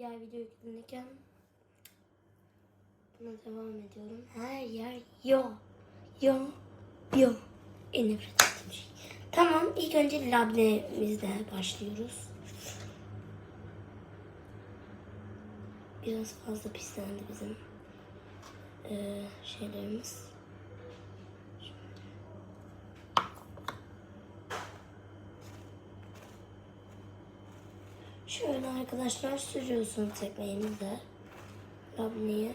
Diğer video yüklenirken buna devam ediyorum. Her yer yo, yo, yo. En nefret ettiğim şey. Tamam ilk önce labnemizle başlıyoruz. Biraz fazla pislendi bizim eee, şeylerimiz. Şöyle arkadaşlar sürüyorsunuz ekmeğinize. Labneyi.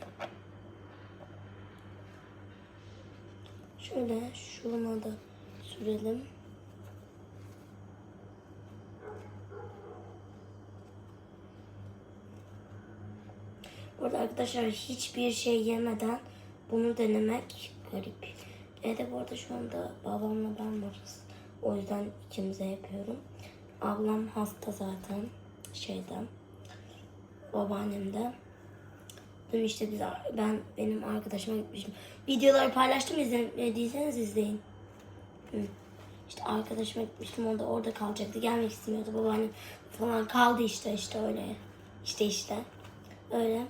Şöyle şuna da sürelim. Burada arkadaşlar hiçbir şey yemeden bunu denemek garip. Evde bu arada şu anda babamla ben varız. O yüzden ikimize yapıyorum. Ablam hasta zaten şeyden. Babaannem de. Dün işte biz, ben benim arkadaşıma gitmişim. Videoları paylaştım izlemediyseniz izleyin. Hı. İşte arkadaşıma gitmiştim orada orada kalacaktı. Gelmek istemiyordu babaannem falan kaldı işte işte öyle. İşte işte. Öyle.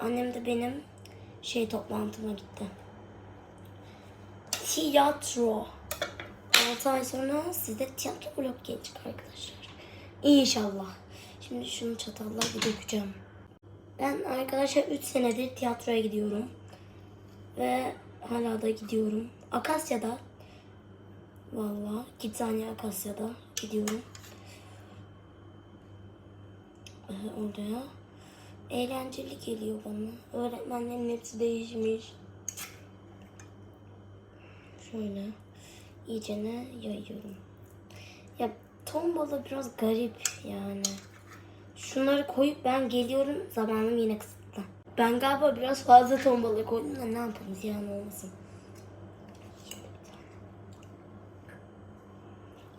Annem de benim şey toplantıma gitti. Tiyatro. 6 ay sonra sizde tiyatro vlog gelecek arkadaşlar. İnşallah. Şimdi şunu çatalla bir dökeceğim. Ben arkadaşlar 3 senedir tiyatroya gidiyorum. Ve hala da gidiyorum. Akasya'da. Valla Gitsani Akasya'da gidiyorum. Ee, oraya. Eğlenceli geliyor bana. Öğretmenlerin hepsi değişmiş. Şöyle iyicene yayıyorum. Ya tombala biraz garip yani. Şunları koyup ben geliyorum zamanım yine kısıtlı. Ben galiba biraz fazla tombala koydum da ne yapalım ziyan olmasın.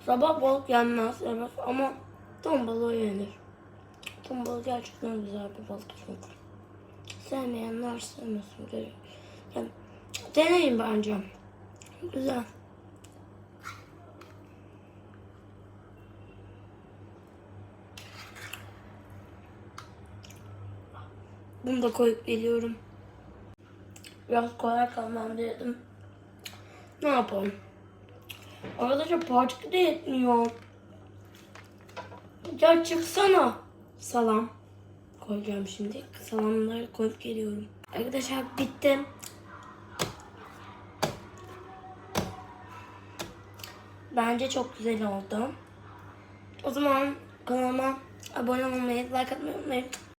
Sabah balık yenmez evet ama tombala yenir. Tombala gerçekten güzel bir balık çünkü. Sevmeyenler sevmesin. Yani, deneyin bence. Güzel. Bunu da koyup geliyorum. Biraz kolay kalmam dedim. Ne yapalım? Arkadaşlar parçası da yetmiyor. Ya çıksana. Salam. Koyacağım şimdi. Salamları koyup geliyorum. Arkadaşlar bitti. Bence çok güzel oldu. O zaman kanalıma abone olmayı, like atmayı unutmayın.